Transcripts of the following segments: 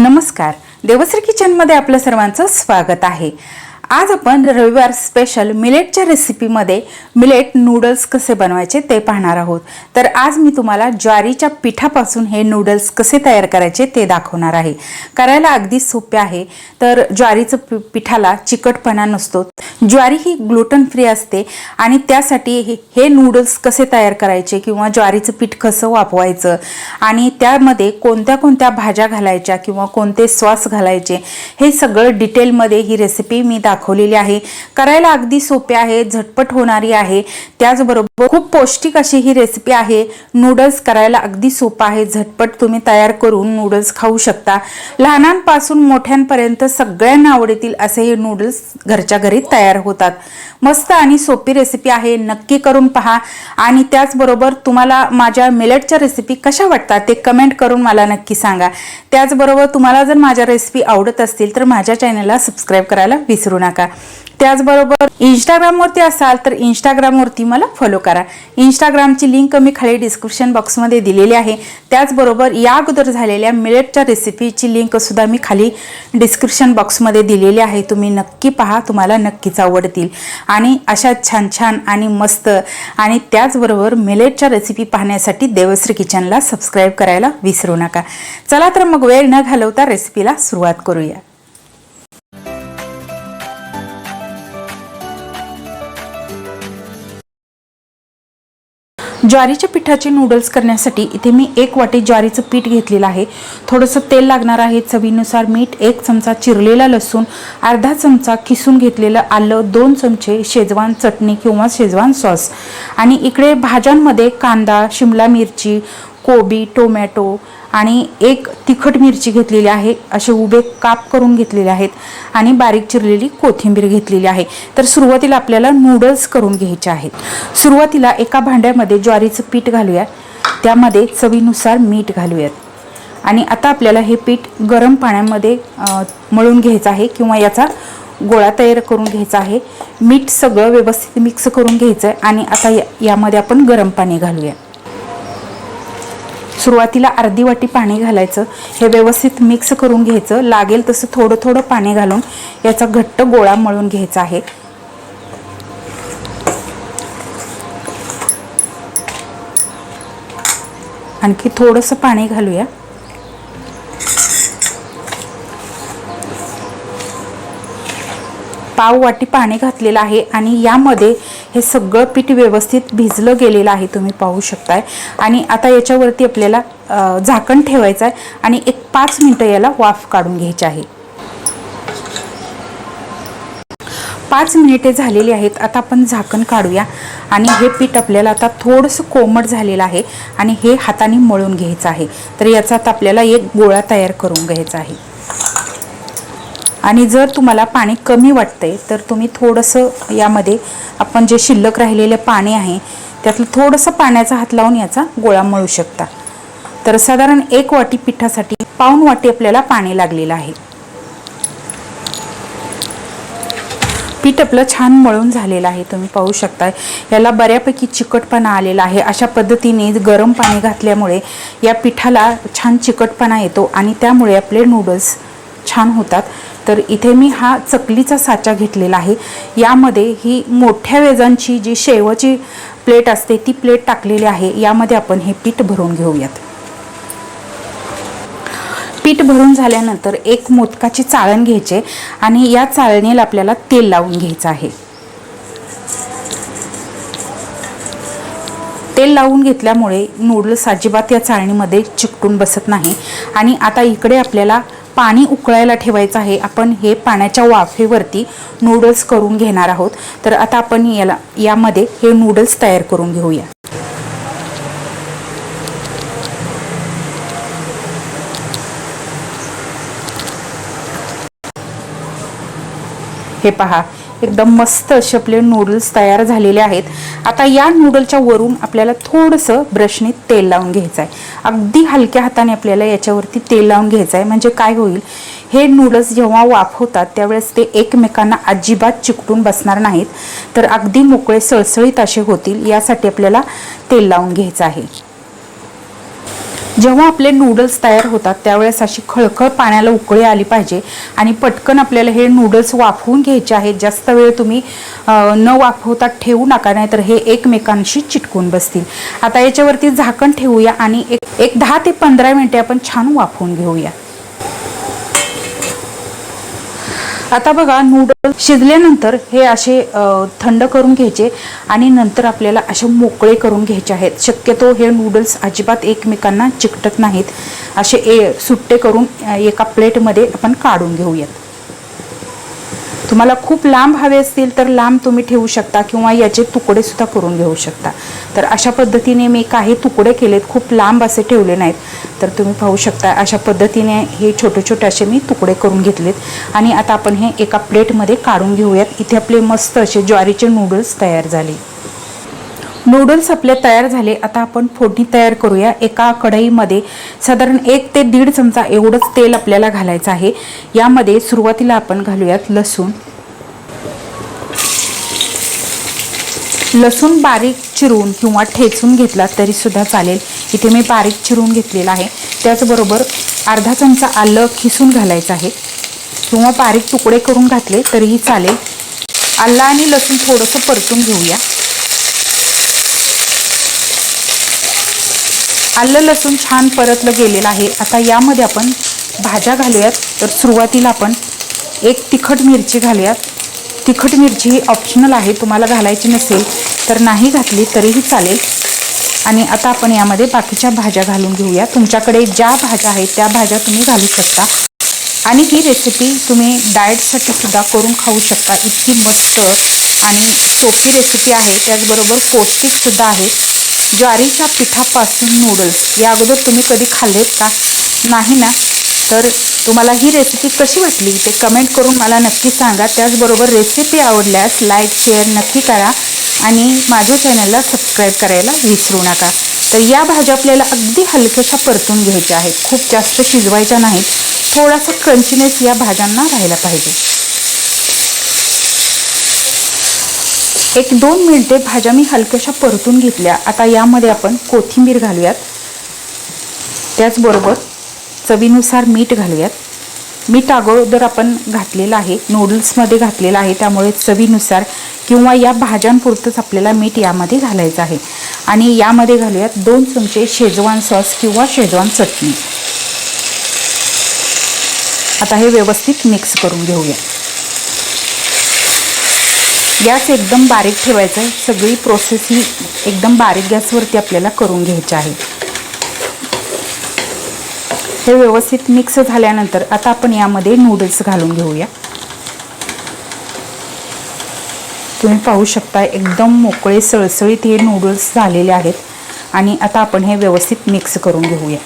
नमस्कार. देवश्री किचनमध्ये आपलं सर्वांचं स्वागत आहे. आज आपण रविवार स्पेशल मिलेटच्या रेसिपीमध्ये मिलेट नूडल्स कसे बनवायचे ते पाहणार आहोत. तर आज मी तुम्हाला ज्वारीच्या पिठापासून हे नूडल्स कसे तयार करायचे ते दाखवणार आहे. करायला अगदी सोपे आहे. तर ज्वारीचं पि- पिठाला चिकटपणा नसतो. ज्वारी ही ग्लुटन फ्री असते आणि त्यासाठी हे- हे नूडल्स कसे तयार करायचे किंवा ज्वारीचं पीठ कसं वापवायचं आणि त्यामध्ये कोणत्या कोणत्या भाज्या घालायच्या किंवा कोणते सॉस घालायचे हे सगळं डिटेलमध्ये ही रेसिपी मी दाखवलेली आहे. करायला अगदी सोपे आहे झटपट होणारी आहे. त्याचबरोबर खूप पौष्टिक अशी ही रेसिपी आहे. नूडल्स करायला अगदी सोपं आहे झटपट तुम्ही तयार करून नूडल्स खाऊ शकता. लहानांपासून मोठ्यांपर्यंत सगळ्यांना आवडतील असे हे नूडल्स घरच्या घरी तयार होतात. मस्त आणि सोपी रेसिपी आहे नक्की करून पहा. आणि त्याचबरोबर तुम्हाला माझ्या मिलेटच्या रेसिपी कशा वाटतात ते कमेंट करून मला नक्की सांगा. त्याचबरोबर तुम्हाला जर माझ्या रेसिपी आवडत असतील तर माझ्या चॅनलला सबस्क्राईब करायला विसरू नका. त्याचबरोबर इंस्टाग्रामवरती असाल तर इंस्टाग्रामवरती मला फॉलो करा. इंस्टाग्रामची लिंक मी खाली डिस्क्रिप्शन बॉक्समध्ये दिलेली आहे. त्याचबरोबर या अगोदर झालेल्या मिलेटच्या रेसिपीची लिंकसुद्धा मी खाली डिस्क्रिप्शन बॉक्समध्ये दिलेली आहे. तुम्ही नक्की पहा तुम्हाला नक्कीच आवडतील. आणि अशा छान छान आणि मस्त आणि त्याचबरोबर मिलेटच्या रेसिपी पाहण्यासाठी देवश्री किचनला सबस्क्राईब करायला विसरू नका. चला तर मग वेळ न घालवता रेसिपीला सुरुवात करूया. ज्वारीच्या पिठाचे नूडल्स करण्यासाठी इथे मी एक वाटी ज्वारीचं पीठ घेतलेलं आहे. थोडंसं तेल लागणार आहे. चवीनुसार मीठ एक चमचा चिरलेला लसूण अर्धा चमचा किसून घेतलेलं आलं दोन चमचे शेजवान चटणी किंवा शेजवान सॉस. आणि इकडे भाज्यांमध्ये कांदा शिमला मिरची कोबी टोमॅटो आणि एक तिखट मिरची घेतलेली आहे असे उभे काप करून घेतलेले आहेत आणि बारीक चिरलेली कोथिंबीर घेतलेली आहे. तर सुरुवातीला आपल्याला नूडल्स करून घ्यायचे आहेत. सुरुवातीला एका भांड्यामध्ये ज्वारीचं पीठ घालूया. त्यामध्ये चवीनुसार मीठ घालूयात. आणि आता आपल्याला हे पीठ गरम पाण्यामध्ये मळून घ्यायचं आहे किंवा याचा गोळा तयार करून घ्यायचा आहे. मीठ सगळं व्यवस्थित मिक्स करून घ्यायचं आहे आणि आता या यामध्ये आपण गरम पाणी घालूया. सुरुवातीला अर्धी वाटी पाणी घालायचं. हे व्यवस्थित मिक्स करून घ्यायचं. लागेल तसं थोडं थोडं पाणी घालून याचा घट्ट गोळा मळून घ्यायचा आहे. आणखी थोडंसं पाणी घालूया. पाव वाटी पाणी घातलेलं आहे आणि यामध्ये हे सगळं पीठ व्यवस्थित भिजलं गेलेलं आहे तुम्ही पाहू शकताय. आणि आता याच्यावरती आपल्याला झाकण ठेवायचं आहे आणि एक पाच मिनटं याला वाफ काढून घ्यायची आहे. पाच मिनिटे झालेली आहेत आता आपण झाकण काढूया. आणि हे पीठ आपल्याला आता थोडंसं कोमट झालेलं आहे आणि हे हाताने मळून घ्यायचं आहे. तर याचा आता आपल्याला एक गोळा तयार करून घ्यायचा आहे. आणि जर तुम्हाला पाणी कमी वाटतंय तर तुम्ही थोडंसं यामध्ये आपण जे शिल्लक राहिलेले पाणी आहे त्यातलं थोडंसं पाण्याचा हात लावून याचा गोळा मळू शकता. तर साधारण एक वाटी पिठासाठी पाऊन वाटी आपल्याला पाणी लागलेलं आहे. पीठ आपलं छान मळून झालेलं आहे तुम्ही पाहू शकता याला बऱ्यापैकी चिकटपणा आलेला आहे. अशा पद्धतीने गरम पाणी घातल्यामुळे या पिठाला छान चिकटपणा येतो आणि त्यामुळे आपले नूडल्स छान होतात. तर इथे मी हा चकलीचा साचा घेतलेला आहे. यामध्ये ही मोठ्या वेजांची जी शेवची प्लेट असते ती प्लेट टाकलेली आहे. यामध्ये आपण हे पीठ भरून घेऊयात. पीठ भरून झाल्यानंतर एक मोदकाची चाळण घ्यायचे आणि या चाळणीला आपल्याला तेल लावून घ्यायचं आहे. तेल लावून घेतल्यामुळे नूडल्स अजिबात या चाळणीमध्ये चिकटून बसत नाही. आणि आता इकडे आपल्याला पाणी उकळायला ठेवायचं आहे. आपण हे पाण्याच्या वाफेवरती नूडल्स करून घेणार आहोत. तर आता आपण याला यामध्ये हे नूडल्स तयार करून घेऊया. हे पहा एकदम मस्त असे आपले नूडल्स तयार झालेले आहेत. आता या नूडलच्या वरून आपल्याला थोडंसं ब्रशने तेल लावून घ्यायचं आहे अगदी हलक्या हाताने आपल्याला याच्यावरती तेल लावून घ्यायचं आहे म्हणजे काय होईल? हे नूडल्स जेव्हा वाफवतात त्यावेळेस ते एकमेकांना अजिबात चिकटून बसणार नाहीत. तर अगदी मोकळे सळसळीत असे होतील. यासाठी आपल्याला तेल लावून घ्यायचं आहे. जेव्हा आपले नूडल्स तयार होतात त्यावेळेस अशी खळखळ पाण्याला उकळी आली पाहिजे आणि पटकन आपल्याला हे नूडल्स वाफवून घ्यायचे आहेत. जास्त वेळ तुम्ही न वाफवता ठेवू नका नाही तर हे एकमेकांशी चिटकून बसतील. आता याच्यावरती झाकण ठेवूया आणि एक एक दहा ते पंधरा मिनटे आपण छान वाफवून घेऊया. आता बघा नूडल्स शिजल्यानंतर हे असे थंड करून घ्यायचे आणि नंतर आपल्याला असे मोकळे करून घ्यायचे आहेत. शक्यतो हे नूडल्स अजिबात एकमेकांना चिकटत नाहीत. असे ए सुट्टे करून एका प्लेटमध्ये आपण काढून घेऊयात. तुम्हाला खूप लांब हवे असतील तर लांब तुम्ही ठेवू शकता किंवा याचे तुकडे सुद्धा करून घेऊ शकता. तर अशा पद्धतीने मी काही तुकडे केलेत खूप लांब असे ठेवले नाहीत. तर तुम्ही पाहू शकता अशा पद्धतीने हे छोटे छोटे असे मी तुकडे करून घेतलेत. आणि आता आपण हे एका प्लेटमध्ये काढून घेऊयात. इथे आपले मस्त असे ज्वारीचे नूडल्स तयार झाले. नूडल्स आपले तयार झाले. आता आपण फोडणी तयार करूया. एका कढईमध्ये साधारण एक ते दीड चमचा एवढंच तेल आपल्याला घालायचं आहे. यामध्ये सुरुवातीला आपण घालूयात लसूण. लसूण बारीक चिरून किंवा ठेचून घेतला तरीसुद्धा चालेल. इथे मी बारीक चिरून घेतलेला आहे. त्याचबरोबर अर्धा चमचा आलं खिसून घालायचं आहे. किंवा बारीक तुकडे करून घातले तरीही चालेल. आलं आणि लसूण थोडंसं परतून घेऊया. आलं लसूण छान परतलं गेलेलं आहे. आता यामध्ये आपण भाज्या घालूयात. तर सुरुवातीला आपण एक तिखट मिरची घालूयात. तिखट मिरची ही ऑप्शनल आहे. तुम्हाला घालायची नसेल तर नाही घातली तरीही चालेल. आणि आता आपण यामध्ये बाकीच्या भाज्या घालून घेऊया. तुमच्याकडे ज्या भाज्या आहेत त्या भाज्या तुम्ही घालू शकता. आणि ही रेसिपी तुम्ही डाएटसाठी सुद्धा करून खाऊ शकता. इतकी मस्त आणि सोपी रेसिपी आहे. त्याचबरोबर पौष्टिकसुद्धा आहे. ज्वारीच्या पिठापासून नूडल्स या अगोदर तुम्ही कधी खाल्लेत का? नाही ना? तर तुम्हाला ही रेसिपी कशी वाटली? ते कमेंट करून मला नक्की सांगा. त्याचबरोबर रेसिपी आवडल्यास लाईक शेअर नक्की करा. आणि माझ्या चॅनलला सबस्क्राईब करायला विसरू नका. तर या भाज्या आपल्याला अगदी हलक्याशा परतून घ्यायच्या आहेत. खूप जास्त शिजवायच्या नाहीत. थोडासा क्रंचीनेस या भाज्यांना राहायला पाहिजे. एक दोन मिनिटे भाज्या मी हलक्याशा परतून घेतल्या. आता यामध्ये आपण कोथिंबीर घालूयात. त्याचबरोबर चवीनुसार मीठ घालूयात. मीठ अगोदर आपण घातलेलं आहे. नूडल्समध्ये घातलेलं आहे. त्यामुळे चवीनुसार किंवा या भाज्यांपुरतंच आपल्याला मीठ यामध्ये घालायचं आहे. आणि यामध्ये घालूयात दोन चमचे शेजवान सॉस किंवा शेजवान चटणी. आता हे व्यवस्थित मिक्स करून घेऊया. गॅस एकदम बारीक ठेवायचा आहे. सगळी प्रोसेस ही एकदम बारीक गॅसवरती आपल्याला करून घ्यायची आहे. हे व्यवस्थित मिक्स झाल्यानंतर आता आपण यामध्ये नूडल्स घालून घेऊया. तुम्ही पाहू शकता एकदम मोकळे सळसळीत हे नूडल्स झालेले आहेत. आणि आता आपण हे व्यवस्थित मिक्स करून घेऊया.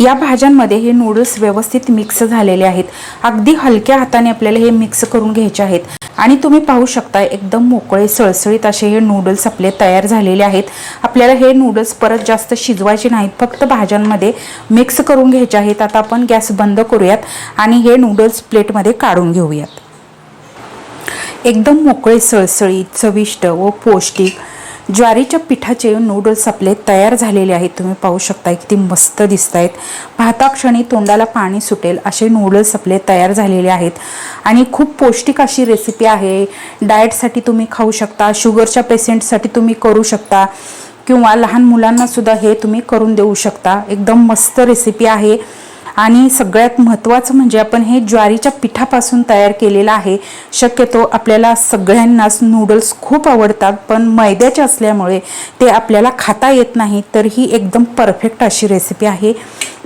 या भाज्यांमध्ये हे नूडल्स व्यवस्थित मिक्स झालेले आहेत. अगदी हलक्या हाताने आपल्याला हे मिक्स करून घ्यायचे आहेत. आणि तुम्ही पाहू शकता एकदम मोकळे सळसळीत असे हे नूडल्स आपले तयार झालेले आहेत. आपल्याला हे नूडल्स परत जास्त शिजवायचे नाहीत फक्त भाज्यांमध्ये मिक्स करून घ्यायचे आहेत. आता आपण गॅस बंद करूयात आणि हे नूडल्स प्लेटमध्ये काढून घेऊयात. एकदम मोकळे सळसळीत चविष्ट व पौष्टिक ज्वारीच्या पिठाचे नूडल्स आपले तयार झालेले आहेत. तुम्ही पाहू शकता किती मस्त दिसत आहेत पाहताक्षणी तोंडाला पाणी सुटेल असे नूडल्स आपले तयार झालेले आहेत. आणि खूप पौष्टिक अशी रेसिपी आहे. डाएटसाठी तुम्ही खाऊ शकता शुगरच्या पेशंटसाठी तुम्ही करू शकता किंवा लहान मुलांनासुद्धा हे तुम्ही करून देऊ शकता. एकदम मस्त रेसिपी आहे. आणि सगळ्यात महत्त्वाचं म्हणजे आपण हे ज्वारीच्या पिठापासून तयार केलेलं आहे. शक्यतो आपल्याला सगळ्यांनाच नूडल्स खूप आवडतात पण मैद्याचे असल्यामुळे ते आपल्याला खाता येत नाही तर ही एकदम परफेक्ट अशी रेसिपी आहे.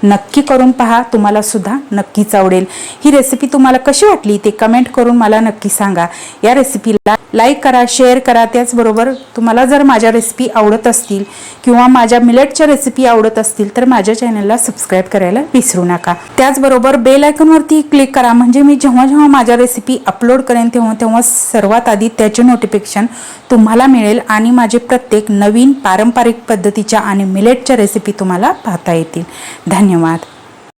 नक्की करून पहा तुम्हाला सुद्धा नक्कीच आवडेल. ही रेसिपी तुम्हाला कशी वाटली ते कमेंट करून मला नक्की सांगा. या रेसिपीला लाईक करा शेअर करा त्याचबरोबर तुम्हाला जर माझ्या रेसिपी आवडत असतील किंवा माझ्या मिलेटच्या रेसिपी आवडत असतील तर माझ्या चॅनलला सबस्क्राईब करायला विसरू नका. त्याचबरोबर बेल आयकॉनवरती क्लिक करा म्हणजे मी जेव्हा जेव्हा माझ्या रेसिपी अपलोड करेन तेव्हा तेव्हा सर्वात आधी त्याचे नोटिफिकेशन तुम्हाला मिळेल आणि माझे प्रत्येक नवीन पारंपरिक पद्धतीच्या आणि मिलेटच्या रेसिपी तुम्हाला पाहता येतील. धन्यवाद.